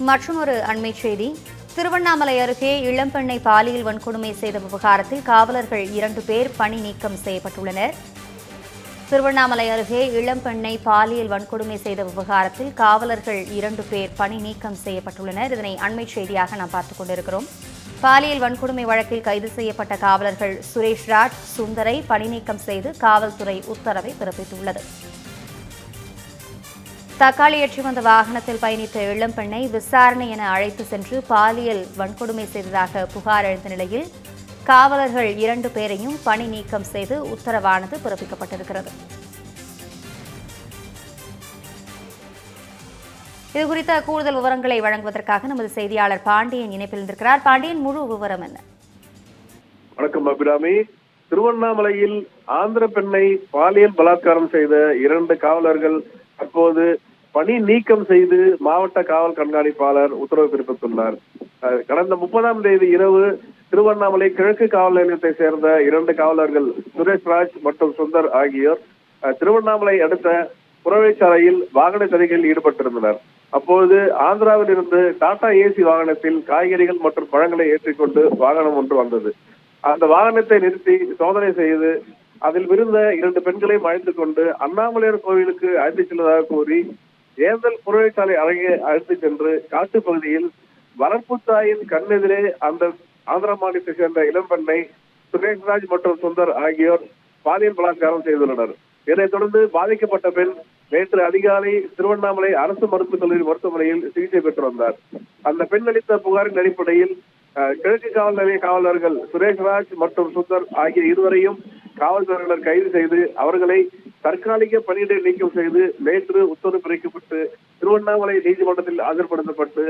மற்றொரு அண்மை செய்தி. திருவண்ணாமலை அருகே இளம்பெண்ணை பாலியல் வன்கொடுமை செய்த விவகாரத்தில் காவலர்கள் இரண்டு பேர் பணி நீக்கம் செய்யப்பட்டுள்ளனர். திருவண்ணாமலை அருகே இளம்பெண்ணை பாலியல் வன்கொடுமை செய்த விவகாரத்தில் காவலர்கள் இரண்டு பேர் பணி நீக்கம் செய்யப்பட்டுள்ளனர். இதனை அண்மை செய்தியாக நாம் பார்த்துக் கொண்டிருக்கிறோம். பாலியல் வன்கொடுமை வழக்கில் கைது செய்யப்பட்ட காவலர்கள் சுரேஷ் ராஜ் சுந்தரை பணி நீக்கம் செய்து காவல்துறை உத்தரவை பிறப்பித்துள்ளது. தக்காளி ஏற்றி வந்த வாகனத்தில் பயணித்த இளம்பெண்ணை விசாரணை என அழைத்து சென்று பாலியல் வன்கொடுமை செய்ததாக புகார் எழுந்த நிலையில் காவலர்கள் இரண்டு பேரையும் பணி நீக்கம் செய்து உத்தரவானது பிறப்பிக்கப்பட்டிருக்கிறது. இது குறித்த கூடுதல் விவரங்களை வழங்குவதற்காக நமது செய்தியாளர் பாண்டியன் இணைப்பில் இருந்திருக்கிறார் பாண்டியன் முழு விவரம் என்ன? வணக்கம் அபிராமி. திருவண்ணாமலையில் ஆந்திர பெண்ணை பாலியல் பலாத்காரம் செய்த இரண்டு காவலர்கள் தற்போது பணி நீக்கம் செய்து மாவட்ட காவல் கண்காணிப்பாளர் உத்தரவு பிறப்பித்துள்ளார் கடந்த முப்பதாம் தேதி இரவு திருவண்ணாமலை கிழக்கு காவல் நிலையத்தை சேர்ந்த இரண்டு காவலர்கள் சுரேஷ் ராஜ் மற்றும் சுந்தர் ஆகியோர் திருவண்ணாமலை அடுத்த புறவைச்சாலையில் வாகன தணிக்கையில் ஈடுபட்டிருந்தனர். அப்போது ஆந்திராவில் இருந்து டாடா ஏசி வாகனத்தில் காய்கறிகள் மற்றும் பழங்களை ஏற்றிக்கொண்டு வாகனம் ஒன்று வந்தது. அந்த வாகனத்தை நிறுத்தி சோதனை செய்து அதில் விருந்த இரண்டு பெண்களையும் அழைத்துக் கொண்டு அண்ணாமலையார் கோவிலுக்கு அழைத்துச் செல்வதாக கூறி தேர்தல் புறவைச்சாலை அழகிய அழைத்துச் சென்று காட்டுப் பகுதியில் வளர்ப்பு தாயின் கண்ணெதிரே அந்த ஆந்திர மாநிலத்தை சேர்ந்த இளம்பெண்ணை சுரேஷ்ராஜ் மற்றும் சுந்தர் ஆகியோர் பாலியல் பலாத்காரம் செய்துள்ளனர். இதனைத் தொடர்ந்து பாதிக்கப்பட்ட பெண் நேற்று அதிகாலை திருவண்ணாமலை அரசு மருத்துவக் கல்லூரி மருத்துவமனையில் சிகிச்சை பெற்று வந்தார். அந்த பெண் அளித்த புகாரின் அடிப்படையில் கிழக்கு காவல் நிலைய காவலர்கள் சுரேஷ்ராஜ் மற்றும் சுந்தர் ஆகிய இருவரையும் காவல்துறையினர் கைது செய்து அவர்களை தற்காலிக பணியிடை நீக்கம் செய்து நேற்று உத்தரவு பிறக்கப்பட்டு திருவண்ணாமலை நீதிமன்றத்தில் ஆஜர்படுத்தப்பட்டு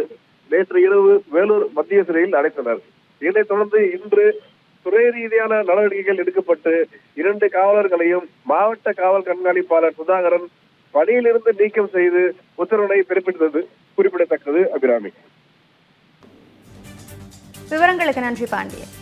நேற்று இரவு வேலூர் மத்திய சிறையில் அடைத்தனர். இதனைத் தொடர்ந்து இன்று துறை ரீதியான நடவடிக்கைகள் எடுக்கப்பட்டு இரண்டு காவலர்களையும் மாவட்ட காவல் கண்காணிப்பாளர் சுதாகரன் பணியிலிருந்து நீக்கம் செய்து உத்தரவினை பிறப்பித்தது குறிப்பிடத்தக்கது அபிராமி. விவரங்களுக்கு நன்றி பாண்டியன்.